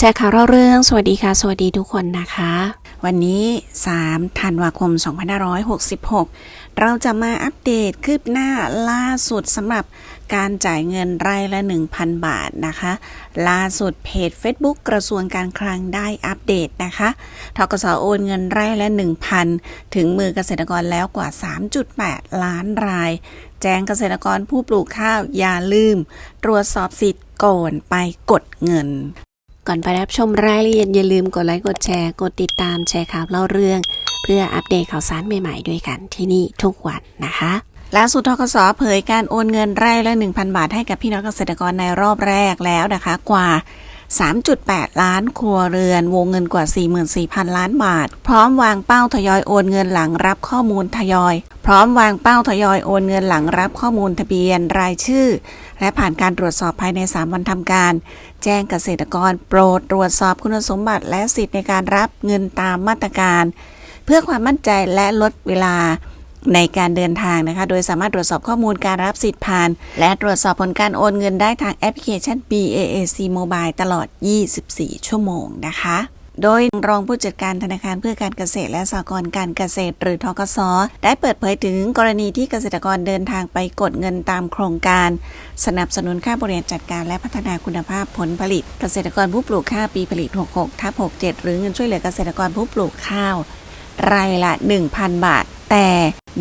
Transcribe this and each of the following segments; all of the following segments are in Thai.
แชร์ข่าวเล่าเรื่อง สวัสดีค่ะ สวัสดีทุกคนนะคะ วันนี้ 3 ธันวาคม 2566 เราจะมาอัปเดตคืบหน้าล่าสุดสำหรับการจ่ายเงินไร่ละ 1,000 บาทนะคะ ล่าสุดเพจ Facebook กระทรวงการคลังได้อัปเดตนะคะทกสโอนเงินไร่ละ 1,000 ถึงมือเกษตรกรแล้วกว่า 3.8 ล้านราย แจ้งเกษตรกรผู้ปลูกข้าวอย่าลืม ตรวจสอบสิทธิ์ก่อนไปกดเงิน ก่อนไปรับชมรายละเอียดอย่าลืมกดไลค์กดแชร์ กดติดตามแชร์ข่าวเล่าเรื่อง เพื่ออัปเดตข่าวสารใหม่ๆด้วยกันที่นี่ทุกวันนะคะล่าสุดทกสเผยการโอนเงินไร่ละ 1,000 บาทให้กับพี่น้องเกษตรกรในรอบแรกแล้วนะคะ กว่า 3.8 ล้านครัวเรือน วงเงินกว่า 44,000 ล้านบาท พร้อมวางเป้าทยอยโอนเงินหลังรับข้อมูลทยอย พร้อมวางเป้าทยอยโอนเงินหลังรับข้อมูลทะเบียนรายชื่อ และผ่านการตรวจสอบภายใน 3 วันทำการ แจ้งเกษตรกรโปรดตรวจสอบคุณสมบัติและสิทธิในการรับเงินตามมาตรการ เพื่อความมั่นใจและลดเวลา ในการเดินทางนะคะ โดยสามารถตรวจสอบข้อมูลการรับสิทธิ์ผ่าน และตรวจสอบผลการโอนเงินได้ทางแอปพลิเคชัน BAAC Mobile ตลอด 24 ชั่วโมงนะคะโดยรองผู้จัดการธนาคารเพื่อการเกษตรและสหกรณ์การเกษตร หรือทกสได้เปิดเผยถึงกรณีที่เกษตรกรเดินทางไปกดเงินตามโครงการ สนับสนุนค่าบริหารจัดการและพัฒนาคุณภาพผลผลิต เกษตรกรผู้ปลูกข้าวปีผลิต 66ทับ67 หรือเงินช่วยเหลือเกษตรกรผู้ปลูกข้าว รายละ 1,000 บาท แต่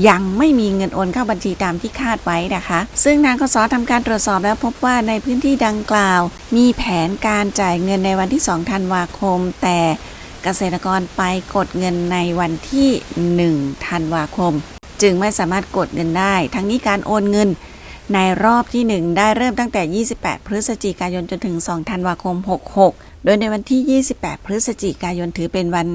ยังไม่มีเงินโอนเข้าบัญชีตามที่คาดไว้นะคะ ซึ่งนางกสทำการตรวจสอบแล้วพบว่าในพื้นที่ดังกล่าว มีแผนการจ่ายเงินในวันที่ 2 ธันวาคม แต่เกษตรกรไปกดเงินในวันที่ 1 ธันวาคม จึงไม่สามารถกดเงินได้ ทั้งนี้การโอนเงิน ในรอบที่ 1 ได้เริ่มตั้งแต่ 28 พฤศจิกายนจนถึง 2 ธันวาคม 66โดยในวันที่ 28 พฤศจิกายนถือเป็นวัน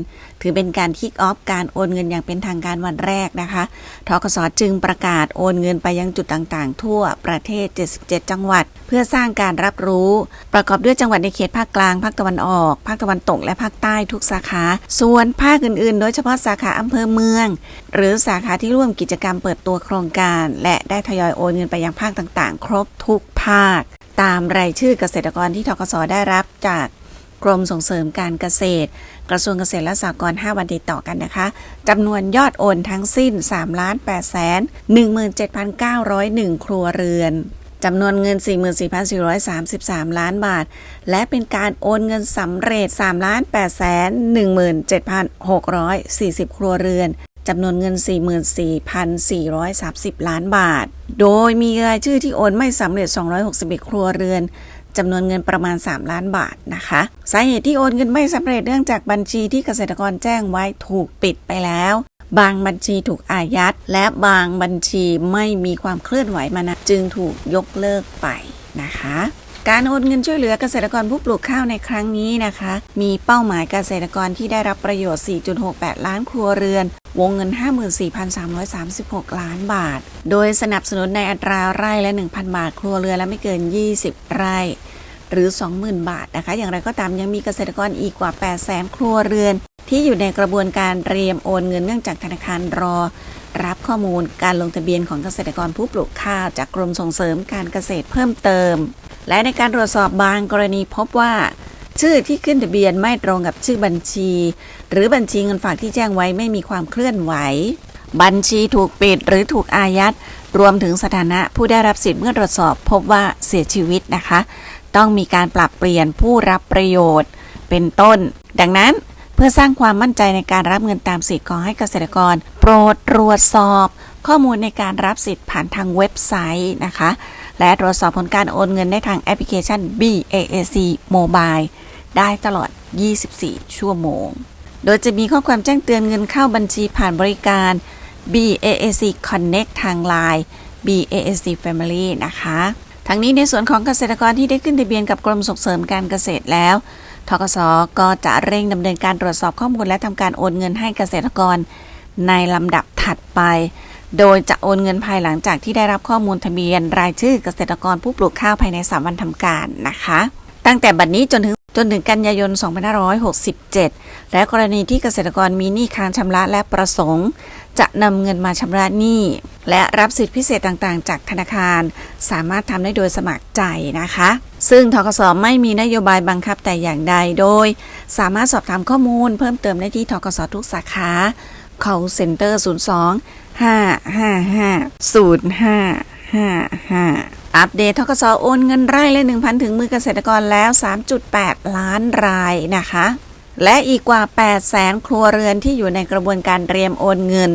ถือเป็นการคิกออฟการโอนเงินอย่างเป็นทางการวันแรกนะคะทกสจึงประกาศโอนเงินไปยังจุดต่างๆ ทั่วประเทศ 77 จังหวัด เพื่อสร้างการรับรู้ ประกอบด้วยจังหวัดในเขตภาคกลาง ภาคตะวันออก ภาคตะวันตก และภาคใต้ทุกสาขา ส่วนภาคอื่นๆ โดยเฉพาะสาขาอำเภอเมือง หรือสาขาที่ร่วมกิจกรรมเปิดตัวโครงการ และได้ทยอยโอนเงินไปยังภาคต่างๆ ครบทุกภาค ตามรายชื่อเกษตรกรที่ทกสได้รับจาก กรมส่งเสริมการเกษตร กระทรวงเกษตรและสหกรณ์5วันติดต่อกันนะคะจำนวนยอดโอนทั้งสิ้น3ล้าน8แสน17,901 ครัวเรือนจำนวนเงิน 44,433 ล้านบาท และเป็นการโอนเงินสำเร็จ3ล้าน8แสน17,640 ครัวเรือนจำนวนเงิน 44,430 ล้านบาท โดยมีรายชื่อที่โอนไม่สำเร็จ 261 ครัวเรือน จำนวนเงินประมาณ 3 ล้านบาทนะคะสาเหตุที่โอนเงินไม่สำเร็จเนื่องจากบัญชีที่เกษตรกรแจ้งไว้ถูกปิดไปแล้ว บางบัญชีถูกอายัด และบางบัญชีไม่มีความเคลื่อนไหวมานะจึงถูกยกเลิกไปนะคะ การโอนเงินช่วยเหลือเกษตรกรผู้ปลูกข้าวในครั้งนี้นะคะ มีเป้าหมายเกษตรกรที่ได้รับประโยชน์ 4.68 ล้านครัวเรือน วงเงิน 54,336 ล้านบาท โดยสนับสนุนในอัตราไร่ละ 1,000 บาทครัวเรือนและไม่เกิน 20 ไร่ หรือ 20,000 บาทนะคะ อย่างไรก็ตามยังมีเกษตรกรอีกกว่า 800,000 ครัวเรือน ที่อยู่ในกระบวนการเตรียมโอนเงินเนื่องจากธนาคารรอรับข้อมูลการลงทะเบียนของเกษตรกรผู้ปลูกข้าวจากกรมส่งเสริมการเกษตรเพิ่มเติม และในการตรวจสอบบางกรณีพบว่า ชื่อที่ขึ้นทะเบียนไม่ตรงกับชื่อบัญชี หรือบัญชีเงินฝากที่แจ้งไว้ไม่มีความเคลื่อนไหว บัญชีถูกปิดหรือถูกอายัด รวมถึงสถานะผู้ได้รับสิทธิ์เมื่อตรวจสอบพบว่าเสียชีวิตนะคะ ต้องมีการปรับเปลี่ยนผู้รับประโยชน์ เป็นต้น ดังนั้นเพื่อสร้างความมั่นใจในการรับเงินตามสิทธิ์ขอให้เกษตรกร โปรดตรวจสอบ ข้อมูลในการรับสิทธิ์ผ่านทางเว็บไซต์นะคะ และตรวจสอบผลการโอนเงินได้ทางแอปพลิเคชัน BAAC Mobile ได้ตลอด 24 ชั่วโมง โดยจะมีข้อความแจ้งเตือนเงินเข้าบัญชีผ่านบริการ BAAC Connect ทาง Line BAAC Family นะคะ ทั้งนี้ในส่วนของเกษตรกรที่ได้ขึ้นทะเบียนกับกรมส่งเสริมการเกษตรแล้วทกสก็จะเร่งดำเนินการตรวจสอบข้อมูลและทำการโอนเงินให้เกษตรกรในลำดับถัดไป โดยจะโอนเงินภายหลังจากที่ได้รับข้อมูลทะเบียน รายชื่อเกษตรกรผู้ปลูกข้าวภายใน 3 วันทำการนะคะ ตั้งแต่บัดนี้จนถึงจนถึงกันยายน 2567 และกรณีที่เกษตรกรมีหนี้ค้างชำระและประสงค์ จะนำเงินมาชำระหนี้ และรับสิทธิพิเศษต่างๆ จากธนาคาร สามารถทำได้โดยสมัครใจนะคะ ซึ่งทกสไม่มีนโยบายบังคับแต่อย่างใดโดย สามารถสอบถามข้อมูลเพิ่มเติมได้ที่ทกสทุกสาขา call center 02 555 0555อัปเดตทกสโอนเงินไร่ละ1,000 ถึงมือเกษตรกรแล้ว 3.8 ล้านรายนะคะ และอีกกว่า 8 แสนครัวเรือนที่อยู่ในกระบวนการเตรียมโอนเงิน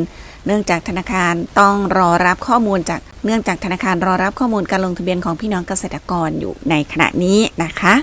เนื่องจากธนาคารต้องรอรับข้อมูลจากเนื่องจากธนาคารรอรับข้อมูลการลงทะเบียนของพี่น้องเกษตรกรอยู่ในขณะนี้นะคะ